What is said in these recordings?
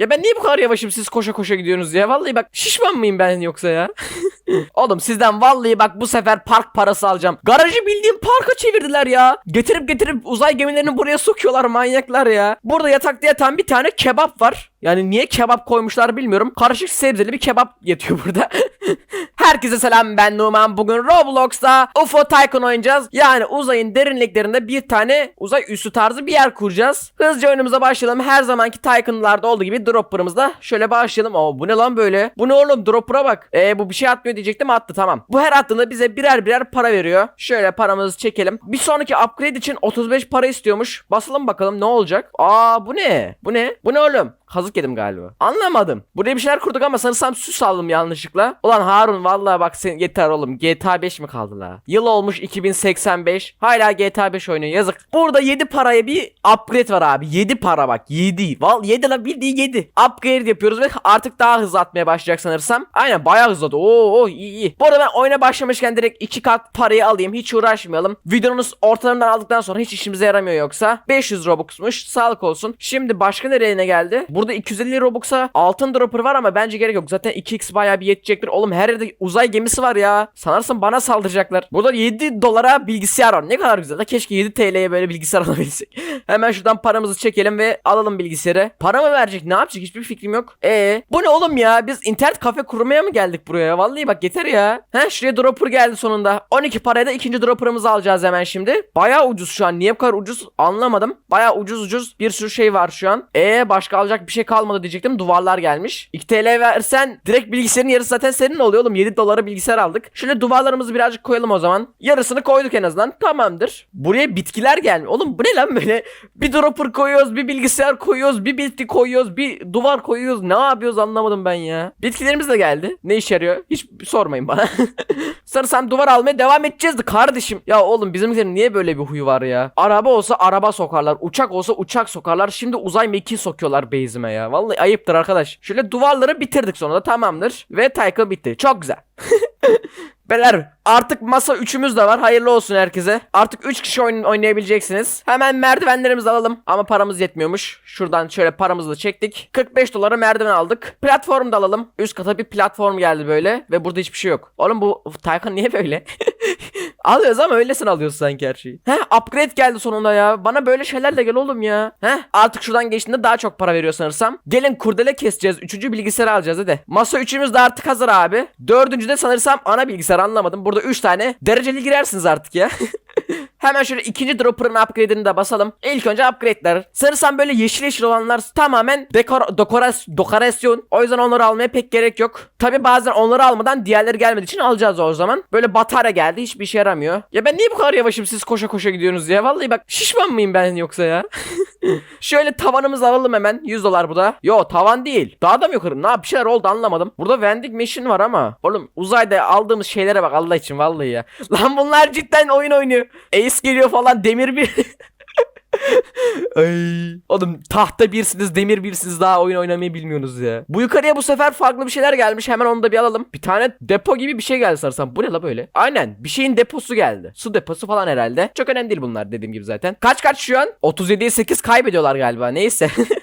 Ya ben niye bu kadar yavaşım siz koşa koşa gidiyorsunuz ya? Vallahi bak şişman mıyım ben yoksa ya? Oğlum sizden vallahi bak bu sefer park parası alacağım. Garajı bildiğim parka çevirdiler ya. Getirip getirip uzay gemilerini buraya sokuyorlar manyaklar ya. Burada yatakta yatan bir tane kebap var. Yani niye kebap koymuşlar bilmiyorum. Karışık sebzeli bir kebap yatıyor burada. Herkese selam ben Numan. Bugün Roblox'ta UFO Tycoon oynayacağız. Yani uzayın derinliklerinde bir tane uzay üssü tarzı bir yer kuracağız. Hızlıca oyunumuza başlayalım. Her zamanki Tycoon'larda olduğu gibi dropper'ımızda şöyle başlayalım. Oo bu ne lan böyle? Bu ne oğlum dropper'a bak. Ee bu bir şey atmıyor diyecektim attı tamam. Bu her attığında bize birer birer para veriyor. Şöyle paramızı çekelim. Bir sonraki upgrade için 35 para istiyormuş. Basalım bakalım ne olacak. Aa bu ne? Bu ne? Bu ne oğlum? Kazık yedim galiba. Anlamadım. Buraya bir şeyler kurduk ama sanırsam süs aldım yanlışlıkla. Ulan Harun vallahi bak sen yeter oğlum. GTA 5 mi kaldı la? Yıl olmuş 2085. Hala GTA 5 oynuyor yazık. Burada 7 paraya bir upgrade var abi. 7 para bak 7. Val 7 la bildiği 7. Upgrade yapıyoruz ve artık daha hızlı atmaya başlayacak sanırsam. Aynen bayağı hızladı. Oo, oo iyi iyi. Bu arada ben oyuna başlamışken direkt 2 kat parayı alayım. Hiç uğraşmayalım. Videonun ortalarından aldıktan sonra hiç işimize yaramıyor yoksa. 500 Robux'muş. Sağlık olsun. Şimdi başka nereye ne geldi? Burada 250 Robux'a altın dropper var ama bence gerek yok. Zaten 2x bayağı bir yetecektir. Oğlum her yerde uzay gemisi var ya. Sanarsın bana saldıracaklar. Burada 7 dolara bilgisayar var. Ne kadar güzel. Da keşke 7 TL'ye böyle bilgisayar alabilsek. Hemen şuradan paramızı çekelim ve alalım bilgisayarı. Para mı verecek? Ne yapacak? Hiçbir fikrim yok. E bu ne oğlum ya? Biz internet kafe kurmaya mı geldik buraya? Vallahi bak yeter ya. He şuraya dropper geldi sonunda. 12 paraya da ikinci dropper'ımızı alacağız hemen şimdi. Bayağı ucuz şu an. Niye bu kadar ucuz? Anlamadım. Bayağı ucuz ucuz bir sürü şey var şu an. E başka alacak bir şey kalmadı diyecektim. Duvarlar gelmiş. 2 TL versen direkt bilgisayarın yarısı zaten senin oluyor oğlum. 7 dolara bilgisayar aldık. Şöyle duvarlarımızı birazcık koyalım o zaman. Yarısını koyduk en azından. Tamamdır. Buraya bitkiler gelmiyor. Oğlum bu ne lan böyle? Bir dropper koyuyoruz, bir bilgisayar koyuyoruz, bir bitki koyuyoruz, bir duvar koyuyoruz. Ne yapıyoruz anlamadım ben ya. Bitkilerimiz de geldi. Ne işe yarıyor? Hiç sormayın bana. Sanırsam duvar almaya devam edeceğiz de kardeşim. Ya oğlum bizimkilerin niye böyle bir huyu var ya? Araba olsa araba sokarlar. Uçak olsa uçak sokarlar. Şimdi uzay mekiği sokuyorlar base'ime ya. Vallahi ayıptır arkadaş. Şöyle duvarları bitirdik sonunda tamamdır. Ve Tycho bitti. Çok güzel. Beyler artık masa üçümüz de var. Hayırlı olsun herkese. Artık 3 kişi oyun oynayabileceksiniz. Hemen merdivenlerimizi alalım. Ama paramız yetmiyormuş. Şuradan şöyle paramızı da çektik. 45 dolara merdiven aldık. Platform da alalım. Üst kata bir platform geldi böyle. Ve burada hiçbir şey yok. Oğlum bu Taycan niye böyle? Alıyoruz ama öylesine alıyoruz sanki her şeyi. Heh upgrade geldi sonunda ya. Bana böyle şeylerle gel oğlum ya. Heh artık şuradan geçtiğinde daha çok para veriyor sanırsam. Gelin kurdele keseceğiz. Üçüncü bilgisayarı alacağız hadi. Masa üçümüz de artık hazır abi. Dördüncü de sanırsam ana bilgisayar anlamadım. Burada üç tane dereceli girersiniz artık ya. Hemen şöyle ikinci dropper'ın upgrade'ini de basalım. İlk önce upgrade'ler. Sanırsam böyle yeşil yeşil olanlar tamamen dekor, dekoras, dekorasyon. O yüzden onları almaya pek gerek yok. Tabi bazen onları almadan diğerleri gelmediği için alacağız o zaman. Böyle batarya geldi hiçbir işe yaramıyor. Ya ben niye bu kadar yavaşım siz koşa koşa gidiyorsunuz ya? Vallahi bak şişman mıyım ben yoksa ya? Şöyle tavanımızı alalım hemen. 100 dolar bu da. Yo tavan değil. Daha da mı yukarı? Ne yap- bir şeyler oldu anlamadım. Burada vending machine var ama. Oğlum uzayda aldığımız şeylere bak Allah için vallahi ya. Lan bunlar cidden oyun oynuyor. Ace geliyor falan demir bir. Ay. Oğlum tahta birsiniz demir birsiniz daha oyun oynamayı bilmiyorsunuz ya. Bu yukarıya bu sefer farklı bir şeyler gelmiş hemen onu da bir alalım. Bir tane depo gibi bir şey geldi sarsam. Bu ne la böyle? Aynen bir şeyin deposu geldi. Su deposu falan herhalde. Çok önemli değil bunlar dediğim gibi zaten. Kaç kaç şu an? 37'ye 8 kaybediyorlar galiba neyse.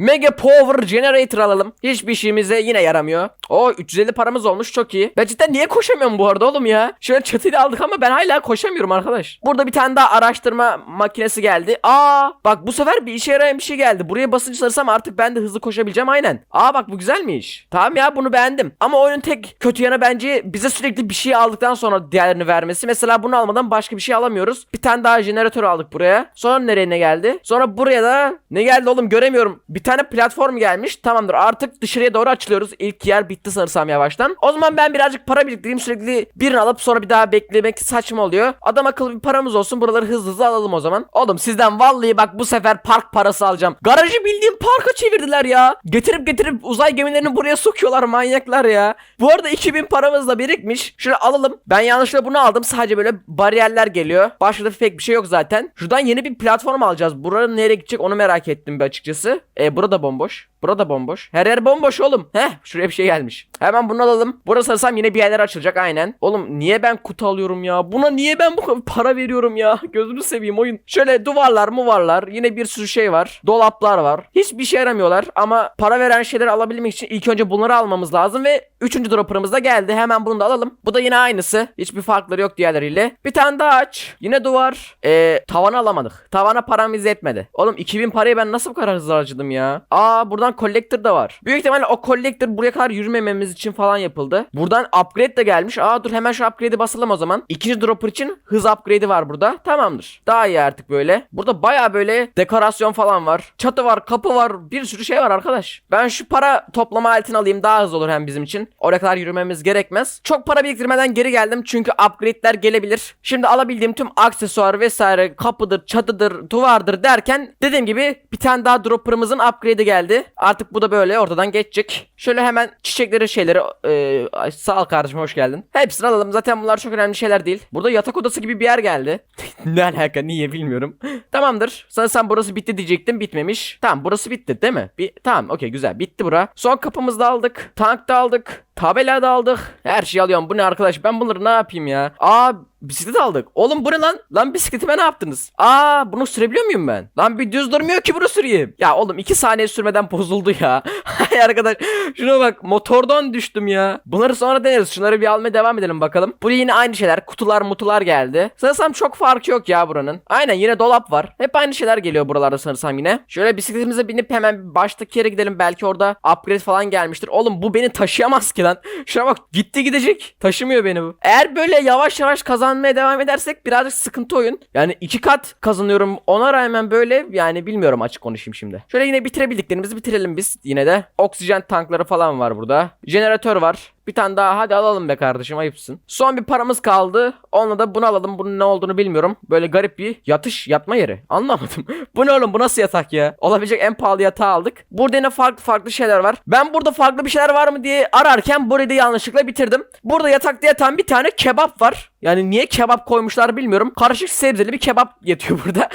Mega Power Generator alalım. Hiçbir işimize yine yaramıyor. O 350 paramız olmuş çok iyi. Ben cidden niye koşamıyorum bu arada oğlum ya? Şöyle çatıyla aldık ama ben hala koşamıyorum arkadaş. Burada bir tane daha araştırma makinesi geldi. Aa bak bu sefer bir işe yarayan bir şey geldi. Buraya basınç sarırsam artık ben de hızlı koşabileceğim aynen. Aa bak bu güzelmiş. Tamam ya bunu beğendim. Ama oyunun tek kötü yanı bence bize sürekli bir şey aldıktan sonra diğerlerini vermesi. Mesela bunu almadan başka bir şey alamıyoruz. Bir tane daha jeneratör aldık buraya. Sonra nereye ne geldi? Sonra buraya da ne geldi oğlum göremiyorum. Bir tane platform gelmiş. Tamamdır artık dışarıya doğru açılıyoruz. İlk yer bitti sanırsam yavaştan. O zaman ben birazcık para biriktireyim. Sürekli birini alıp sonra bir daha beklemek saçma oluyor. Adam akıllı bir paramız olsun. Buraları hızlı hızlı alalım o zaman. Oğlum sizden vallahi bak bu sefer park parası alacağım. Garajı bildiğim parka çevirdiler ya. Getirip getirip uzay gemilerini buraya sokuyorlar manyaklar ya. Bu arada 2000 paramız da birikmiş. Şöyle alalım. Ben yanlışlıkla bunu aldım. Sadece böyle bariyerler geliyor. Başka da pek bir şey yok zaten. Şuradan yeni bir platform alacağız. Buranın nereye gidecek onu merak ettim bir açıkçası. E burada bomboş. Burada bomboş. Her yer bomboş oğlum. Heh şuraya bir şey gelmiş. Hemen bunu alalım. Burası sanırsam yine bir yerler açılacak aynen. Oğlum niye ben kutu alıyorum ya? Buna niye ben bu kadar para veriyorum ya? Gözünü seveyim oyun. Şöyle duvarlar mı varlar. Yine bir sürü şey var. Dolaplar var. Hiçbir şey yaramıyorlar ama para veren şeyleri alabilmek için ilk önce bunları almamız lazım ve üçüncü dropper'ımız da geldi. Hemen bunu da alalım. Bu da yine aynısı. Hiçbir farkları yok diğerleriyle. Bir tane daha aç. Yine duvar. Ee, tavanı alamadık. Tavana paramız yetmedi. Oğlum 2000 parayı ben nasıl bu kadar hızlı harcadım ya? Aa buradan collector da var. Büyük ihtimalle o collector buraya kadar yürümememiz için falan yapıldı. Buradan upgrade de gelmiş. Aa dur hemen şu upgrade'i basalım o zaman. İkinci dropper için hız upgrade'i var burada. Tamamdır. Daha iyi artık böyle. Burada baya böyle dekorasyon falan var. Çatı var, kapı var. Bir sürü şey var arkadaş. Ben şu para toplama aletini alayım. Daha hızlı olur hem bizim için. Oraya kadar yürümemiz gerekmez. Çok para biriktirmeden geri geldim. Çünkü upgrade'ler gelebilir. Şimdi alabildiğim tüm aksesuar vesaire kapıdır, çatıdır, duvardır derken dediğim gibi bir tane daha dropper'ımızın upgrade'i geldi. Artık bu da böyle ortadan geçecek. Şöyle hemen çiçekleri şeyleri e, sağ ol kardeşim hoş geldin. Hepsini alalım. Zaten bunlar çok önemli şeyler değil. Burada yatak odası gibi bir yer geldi. ne alaka niye bilmiyorum. Tamamdır. Sanırsam burası bitti diyecektim. Bitmemiş. Tamam burası bitti değil mi? Bir, tamam okey güzel. Bitti bura. Son kapımızı da aldık. Tank da aldık. Tabela da aldık. Her şeyi alıyorum. Bu ne arkadaş? Ben bunları ne yapayım ya? Aa bisiklet aldık. Oğlum bu ne lan? Lan bisikletime ne yaptınız? Aa bunu sürebiliyor muyum ben? Lan bir düz durmuyor ki bunu süreyim. Ya oğlum 2 saniye sürmeden bozuldu ya. Hay arkadaş şuna bak motordan düştüm ya. Bunları sonra deneriz. Şunları bir almaya devam edelim bakalım. Buraya yine aynı şeyler. Kutular mutular geldi. Sanırsam çok farkı yok ya buranın. Aynen yine dolap var. Hep aynı şeyler geliyor buralarda sanırsam yine. Şöyle bisikletimize binip hemen baştaki yere gidelim. Belki orada upgrade falan gelmiştir. Oğlum bu beni taşıyamaz ki lan. Şuna bak gitti gidecek. Taşımıyor beni bu. Eğer böyle yavaş yavaş kazanmaya devam edersek birazcık sıkıntı oyun. Yani iki kat kazanıyorum. Ona rağmen böyle yani bilmiyorum açık konuşayım şimdi. Şöyle yine bitirebildiklerimizi bitirelim biz yine de. Oksijen tankları falan var burada. Jeneratör var. Bir tane daha hadi alalım be kardeşim ayıpsın. Son bir paramız kaldı. Onunla da bunu alalım. Bunun ne olduğunu bilmiyorum. Böyle garip bir yatış yatma yeri. Anlamadım. bu ne oğlum bu nasıl yatak ya? Olabilecek en pahalı yatağı aldık. Burada yine farklı farklı şeyler var. Ben burada farklı bir şeyler var mı diye ararken burayı da yanlışlıkla bitirdim. Burada yatakta yatan bir tane kebap var. Yani niye kebap koymuşlar bilmiyorum. Karışık sebzeli bir kebap yatıyor burada.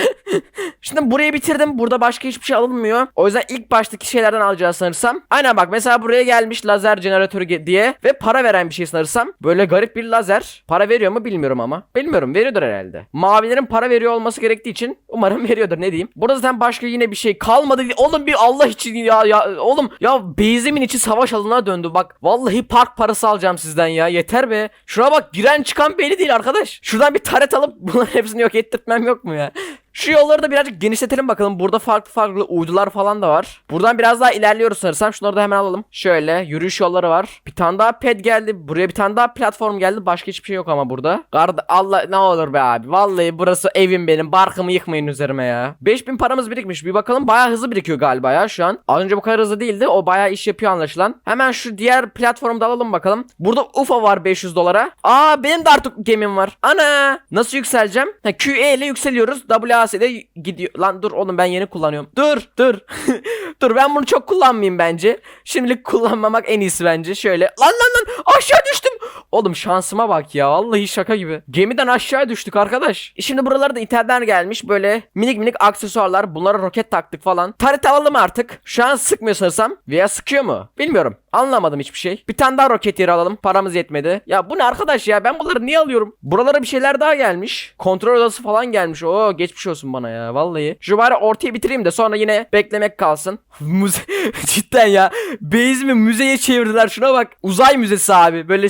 Şimdi burayı bitirdim. Burada başka hiçbir şey alınmıyor. O yüzden ilk baştaki şeylerden alacağız sanırsam. Aynen bak mesela buraya gelmiş lazer jeneratörü diye ve para veren bir şey sanırsam. Böyle garip bir lazer. Para veriyor mu bilmiyorum ama. Bilmiyorum veriyordur herhalde. Mavilerin para veriyor olması gerektiği için umarım veriyordur ne diyeyim. Burada zaten başka yine bir şey kalmadı. Oğlum bir Allah için ya ya oğlum ya beyzimin içi savaş alanına döndü bak. Vallahi park parası alacağım sizden ya. Yeter be. Şuna bak giren çıkan belli değil arkadaş. Şuradan bir taret alıp bunların hepsini yok ettirtmem yok mu ya? Şu yolları da birazcık genişletelim bakalım. Burada farklı farklı uydular falan da var. Buradan biraz daha ilerliyoruz sanırsam. Şunları da hemen alalım. Şöyle yürüyüş yolları var. Bir tane daha ped geldi. Buraya bir tane daha platform geldi. Başka hiçbir şey yok ama burada. Garda Allah ne olur be abi. Vallahi burası evim benim. Barkımı yıkmayın üzerime ya. 5000 paramız birikmiş. Bir bakalım bayağı hızlı birikiyor galiba ya şu an. Az önce bu kadar hızlı değildi. O bayağı iş yapıyor anlaşılan. Hemen şu diğer platformu da alalım bakalım. Burada UFO var 500 dolara. Aa benim de artık gemim var. Ana! Nasıl yükseleceğim? Ha, QE ile yükseliyoruz. WAS'de gidiyor. Lan dur oğlum ben yeni kullanıyorum. Dur dur. dur ben bunu çok kullanmayayım bence. Şimdilik kullanmamak en iyisi bence. Şöyle. Lan lan lan aşağı düştüm. Oğlum şansıma bak ya. Vallahi şaka gibi. Gemiden aşağı düştük arkadaş. E Şimdi buralara da internetten gelmiş. Böyle minik minik aksesuarlar. Bunlara roket taktık falan. Taret alalım artık. Şu an sıkmıyor sanırsam. Veya sıkıyor mu? Bilmiyorum. Anlamadım hiçbir şey. Bir tane daha roket yeri alalım. Paramız yetmedi. Ya bu ne arkadaş ya? Ben bunları niye alıyorum? Buralara bir şeyler daha gelmiş. Kontrol odası falan gelmiş. Oo geçmiş olsun bana ya. Vallahi. Şu bari ortaya bitireyim de sonra yine beklemek kalsın. Müze... Cidden ya. Base'imi müzeye çevirdiler. Şuna bak. Uzay müzesi abi. Böyle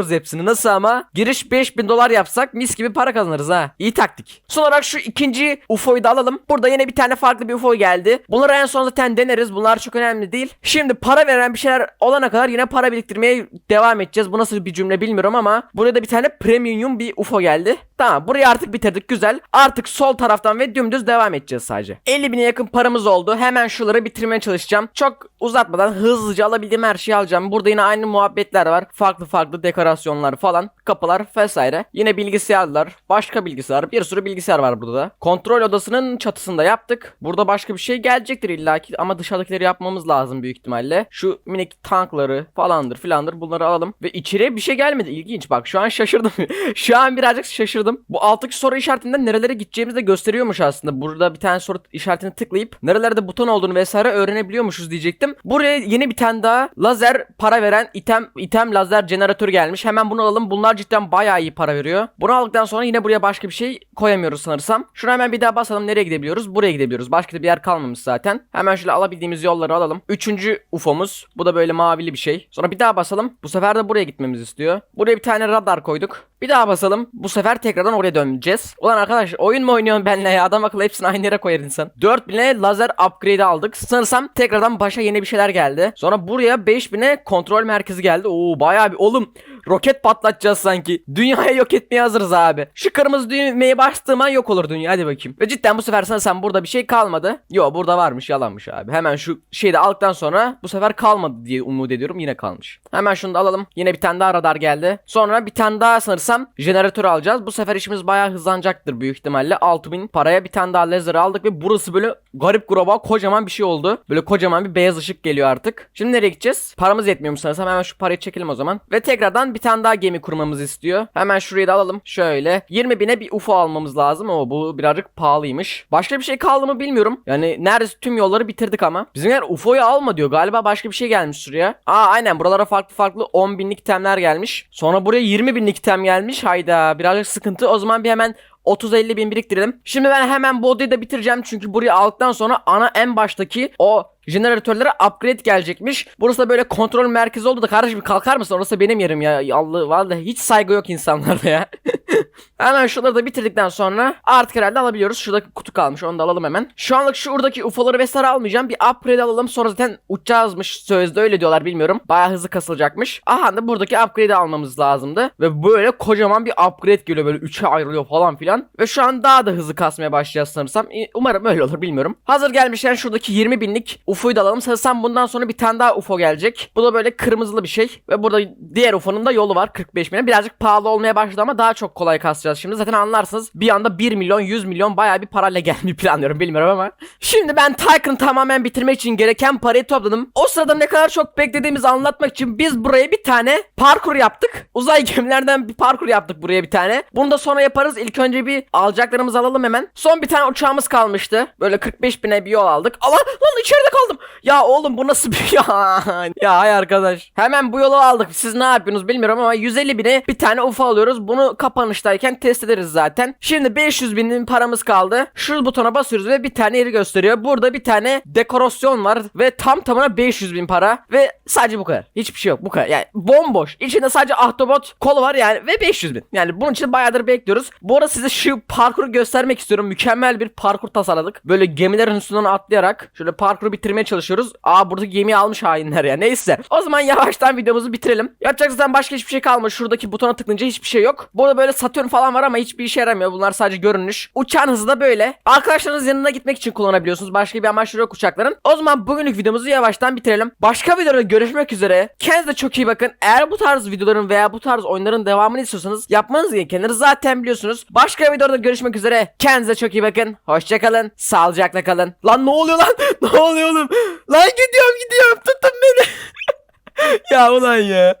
sergiliyoruz hepsini. Nasıl ama? Giriş 5000 dolar yapsak mis gibi para kazanırız ha. İyi taktik. Son olarak şu ikinci UFO'yu da alalım. Burada yine bir tane farklı bir UFO geldi. Bunları en son zaten deneriz. Bunlar çok önemli değil. Şimdi para veren bir şeyler olana kadar yine para biriktirmeye devam edeceğiz. Bu nasıl bir cümle bilmiyorum ama buraya da bir tane premium bir UFO geldi. Tamam burayı artık bitirdik güzel. Artık sol taraftan ve dümdüz devam edeceğiz sadece. 50 bine yakın paramız oldu. Hemen şuları bitirmeye çalışacağım. Çok uzatmadan hızlıca alabildiğim her şeyi alacağım. Burada yine aynı muhabbetler var. Farklı farklı dekorasyonlar falan. Kapılar vesaire. Yine bilgisayarlar. Başka bilgisayar. Bir sürü bilgisayar var burada da. Kontrol odasının çatısında yaptık. Burada başka bir şey gelecektir illaki ama dışarıdakileri yapmamız lazım büyük ihtimalle. Şu minik tankları falandır filandır bunları alalım. Ve içeriye bir şey gelmedi. İlginç bak şu an şaşırdım. şu an birazcık şaşırdım. Bu alttaki soru işaretinden nerelere gideceğimizi de gösteriyormuş aslında. Burada bir tane soru işaretini tıklayıp nerelerde buton olduğunu vesaire öğrenebiliyormuşuz diyecektim. Buraya yeni bir tane daha lazer para veren item item lazer jeneratörü gelmiş. Hemen bunu alalım. Bunlar cidden bayağı iyi para veriyor. Bunu aldıktan sonra yine buraya başka bir şey koyamıyoruz sanırsam. Şuna hemen bir daha basalım. Nereye gidebiliyoruz? Buraya gidebiliyoruz. Başka bir yer kalmamış zaten. Hemen şöyle alabildiğimiz yolları alalım. Üçüncü UFO'muz. Bu da böyle mavili bir şey. Sonra bir daha basalım. Bu sefer de buraya gitmemizi istiyor. Buraya bir tane radar koyduk. Bir daha basalım. Bu sefer tekrardan oraya döneceğiz. Ulan arkadaş oyun mu oynuyorsun benimle ya? Adam akıllı hepsini aynı yere koyar insan. 4000'e lazer upgrade aldık. Sanırsam tekrardan başa yeni bir şeyler geldi. Sonra buraya 5000'e kontrol merkezi geldi. Oo bayağı bir oğlum roket patlatacağız sanki. Dünyayı yok etmeye hazırız abi. Şu kırmızı düğmeye bastığım an yok olur dünya. Hadi bakayım. Ve cidden bu sefer sanırsam burada bir şey kalmadı. Yo burada varmış yalanmış abi. Hemen şu şeyi de aldıktan sonra bu sefer kalmadı diye umut ediyorum. Yine kalmış. Hemen şunu da alalım. Yine bir tane daha radar geldi. Sonra bir tane daha sanırsam jeneratör alacağız. Bu sefer işimiz bayağı hızlanacaktır büyük ihtimalle. 6000 paraya bir tane daha lazer aldık ve burası böyle garip gruba kocaman bir şey oldu. Böyle kocaman bir beyaz ışık geliyor artık. Şimdi nereye gideceğiz? Paramız yetmiyormuş sanırsam. Hemen şu parayı çekelim o zaman. Ve tekrardan bir tane daha gemi kurmamızı istiyor. Hemen şurayı da alalım. Şöyle. 20 bine bir UFO almamız lazım ama bu birazcık pahalıymış. Başka bir şey kaldı mı bilmiyorum. Yani neredeyse tüm yolları bitirdik ama. Bizimler UFO'yu alma diyor. Galiba başka bir şey gelmiş şuraya. Aa aynen buralara farklı farklı 10 binlik temler gelmiş. Sonra buraya 20 binlik tem gelmiş. Hayda birazcık sıkıntı. O zaman bir hemen 30-50 bin biriktirelim. Şimdi ben hemen bu odayı da bitireceğim. Çünkü burayı aldıktan sonra ana en baştaki o jeneratörlere upgrade gelecekmiş. Burası da böyle kontrol merkezi oldu da kardeşim kalkar mısın? Orası benim yerim ya. Allah vallahi hiç saygı yok insanlarda ya. hemen şunları da bitirdikten sonra artık herhalde alabiliyoruz. Şuradaki kutu kalmış onu da alalım hemen. Şu anlık şuradaki UFO'ları vesaire almayacağım. Bir upgrade alalım sonra zaten uçacağızmış. Sözde öyle diyorlar bilmiyorum. Baya hızlı kasılacakmış. Aha da buradaki upgrade'i almamız lazımdı. Ve böyle kocaman bir upgrade geliyor böyle 3'e ayrılıyor falan filan. Ve şu an daha da hızlı kasmaya başlayacağız sanırsam. Umarım öyle olur bilmiyorum. Hazır gelmişken şuradaki 20 binlik UFO'yu da alalım. Sanırsam bundan sonra bir tane daha UFO gelecek. Bu da böyle kırmızılı bir şey. Ve burada diğer UFO'nun da yolu var 45 bine. Birazcık pahalı olmaya başladı ama daha çok kolay kasacağız şimdi. Zaten anlarsınız bir anda 1 milyon 100 milyon bayağı bir parayla gelmeyi planlıyorum bilmiyorum ama. Şimdi ben Tycoon'u tamamen bitirmek için gereken parayı topladım. O sırada ne kadar çok beklediğimizi anlatmak için biz buraya bir tane parkur yaptık. Uzay gemilerden bir parkur yaptık buraya bir tane. Bunu da sonra yaparız. İlk önce bir alacaklarımızı alalım hemen. Son bir tane uçağımız kalmıştı. Böyle 45 bine bir yol aldık. Allah lan içeride kaldım. Ya oğlum bu nasıl bir ya? ya hay arkadaş. Hemen bu yolu aldık. Siz ne yapıyorsunuz bilmiyorum ama 150 bine bir tane UFO alıyoruz. Bunu kapanıştayken test ederiz zaten. Şimdi 500 binin paramız kaldı. Şu butona basıyoruz ve bir tane yeri gösteriyor. Burada bir tane dekorasyon var ve tam tamına 500 bin para ve sadece bu kadar. Hiçbir şey yok bu kadar. Yani bomboş. İçinde sadece ahtapot kolu var yani ve 500 bin. Yani bunun için bayağıdır bekliyoruz. Bu arada size şu parkuru göstermek istiyorum. Mükemmel bir parkur tasarladık. Böyle gemilerin üstünden atlayarak şöyle parkuru bitirmeye çalışıyoruz. Aa burada gemiyi almış hainler ya. Neyse. O zaman yavaştan videomuzu bitirelim. Yapacak zaten başka hiçbir şey kalmadı. Şuradaki butona tıklayınca hiçbir şey yok. Burada böyle Satürn falan var ama hiçbir işe yaramıyor. Bunlar sadece görünüş. Uçağın hızı da böyle. Arkadaşlarınız yanına gitmek için kullanabiliyorsunuz. Başka bir amaçları yok uçakların. O zaman bugünlük videomuzu yavaştan bitirelim. Başka videoda görüşmek üzere. Kendinize çok iyi bakın. Eğer bu tarz videoların veya bu tarz oyunların devamını istiyorsanız yapmanız gerekenleri zaten biliyorsunuz. Başka videoda görüşmek üzere. Kendinize çok iyi bakın. Hoşçakalın. Sağlıcakla kalın. Lan ne oluyor lan? ne oluyor oğlum? Lan gidiyorum gidiyorum. Tutun beni. ya ulan ya.